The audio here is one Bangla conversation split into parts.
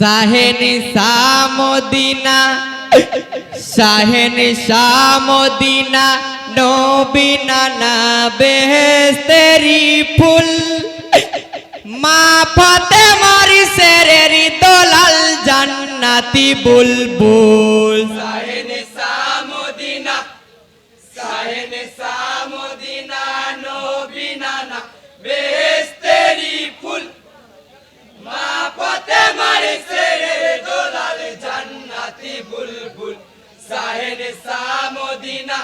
শাহেন সামদিনা শাহেন সামদিনা নবীনা না বেহেস্তেরি ফুল। মা ফাতে মারি সেরেরি দোলাল জান্নাতি বুলবুল। সাহেনে সামদিনা সাহেনে সামদিনা নবীনা না বেহেস্তেরি সাহেনে সামদিনা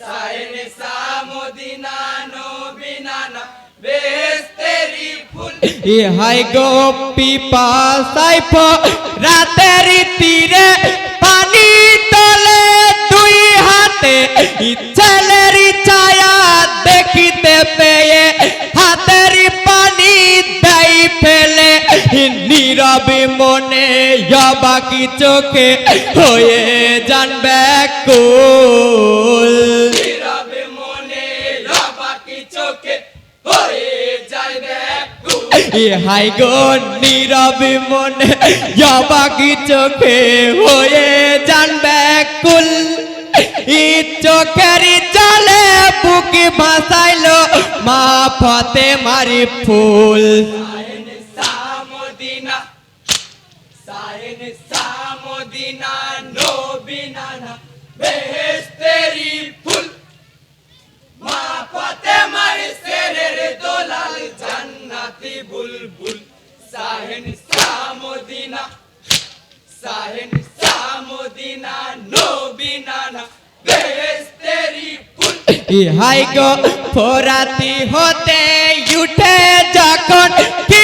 সাহেনে সামদিনা নবীনা না বেহেস্তেরি ফুল এ হাই গো পিপাসাই প রাতের তীরে ই নীরবে মনে বাকি চোখে হয়ে জানবে কুল। নীরবে মনে রবাকি চোখে হয়ে যায় ব্যাকুল হাই গো নীরবে মনে জবাকি চোখে হয়ে জানবে কুল। ই চোখের জলে বুকে ভাসাইলো মা ফতে মারি ফুল সাহেন সামদিনা সাহেন সামদিনা নবীনা না বেহেস্তেরি ফুল। মা পথে মারি সেরের ফুল। ইহাই গো, ফোরাতি হতে উঠে যখন কি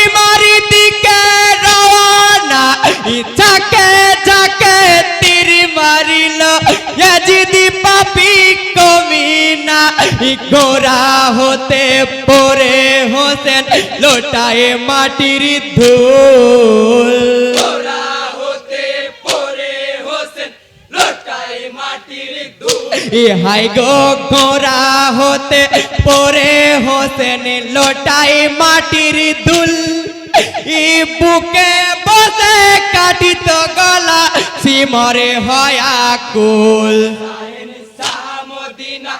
গোরা হতে পরে হোসেন লোটায় মাটির ধুল। ইহাই গো গোরা হতে পরে হোসেন লোটাই মাটির দুল ই বুকে বসে কাটিত গলা সিমরে হয়া কুল সামদিনা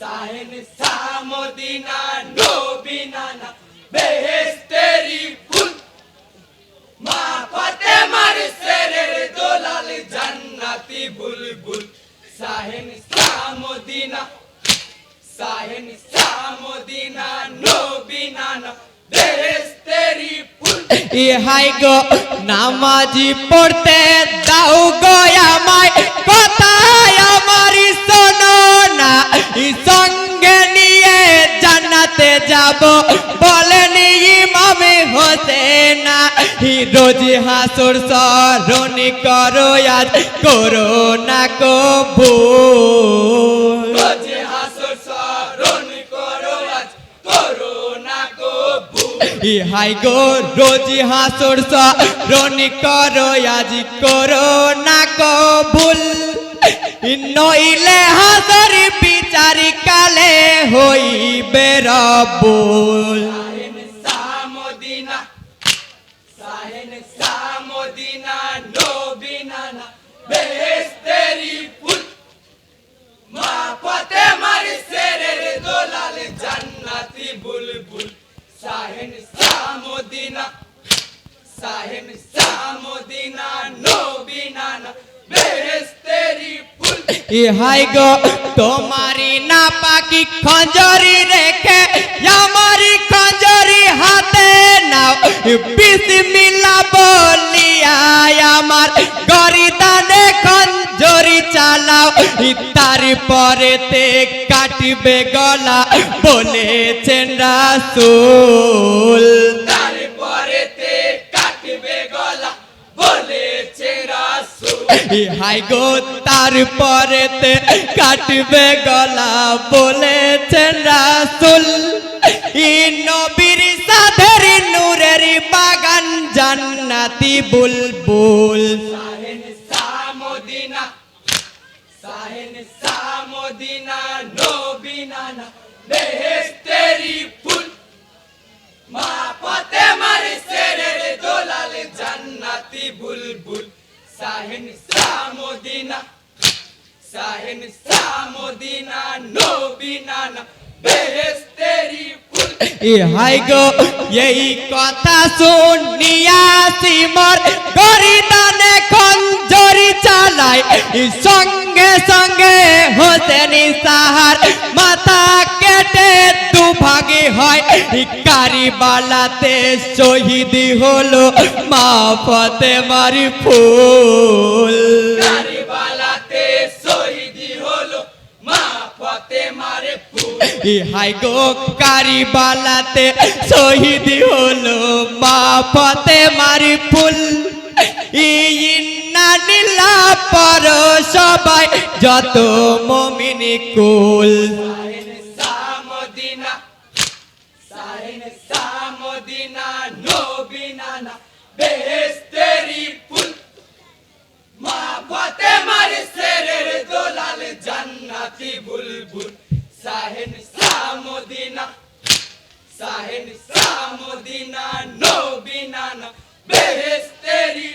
সাহেন সামদিনা নবীনা না বেহেস্তেরি ফুল। মা ফাতে মারি সেরের দোলাল জান্নাতি বুলবুল। সাহেন সামদিনা সাহেন সামদিনা নবীনা বেহেস্তেরি ফুল। ইহাই গো, নামাজি পড়তে দাও গো আমায় আমারি শোনো না ই সঙ্গে নিয়ে জান্নাতে যাব। বলেন ইমামে হোসেনা রোজ হাসুর স্মরণ করো আজ করো না কবু ইহাই গো রোজ হাসুর স্মরণ করো আজ করো না কবুল। নইলে হাসর বিচারি কালে হইবে রবুল সাহেন সামদিনা নবীনা না ইহাই গো, তোমারি না পাকি খঞ্জরি রেখে, আমারি খঞ্জরি হাতে নাও। বিসমিল্লা বলিয়া আমার গরিদানে খঞ্জরি চালাও। তার পরেতে কাটবে গলা, বলেছেন রাসূল তারপরেতে কাটবে গলা বলেছে ইহাই গো তারপরেতে কাটবে গলা, বলেছেন রাসুল, ই নবীর সাধের নূরের বাগান জান্নাতি বুলবুল। মা পথে মারি সেরের দোলাল জান সাহেন সামদিনা সাহেন সামদিনা নবীনা না বেহেস্তেরি এ হাই গো, এই কথা শুনিয়া সিমর গরিদানে খঞ্জরি চালায়। ই সঙ্গে সঙ্গে হোসেনি সাহার হয়। কারিবালাতে শহীদ হলো মা ফতেমার ফুল। কারিবালাতে শহীদি হলো মা ফতেমারে ফুল। ই হাই গো কারিবালাতে শহীদ হলো মা ফতে মারি ফুল ইন্না নীলা পর সবাই যত মমিনি কুল। সামদিনা নবীনা বেহেস্তেরি ফুল। মা ফতেমার সেরের দোলাল, জান্নাতি বুলবুল। সাহেন সামদিনা সাহেন সামদিনা নবীনা বেহেস্তেরি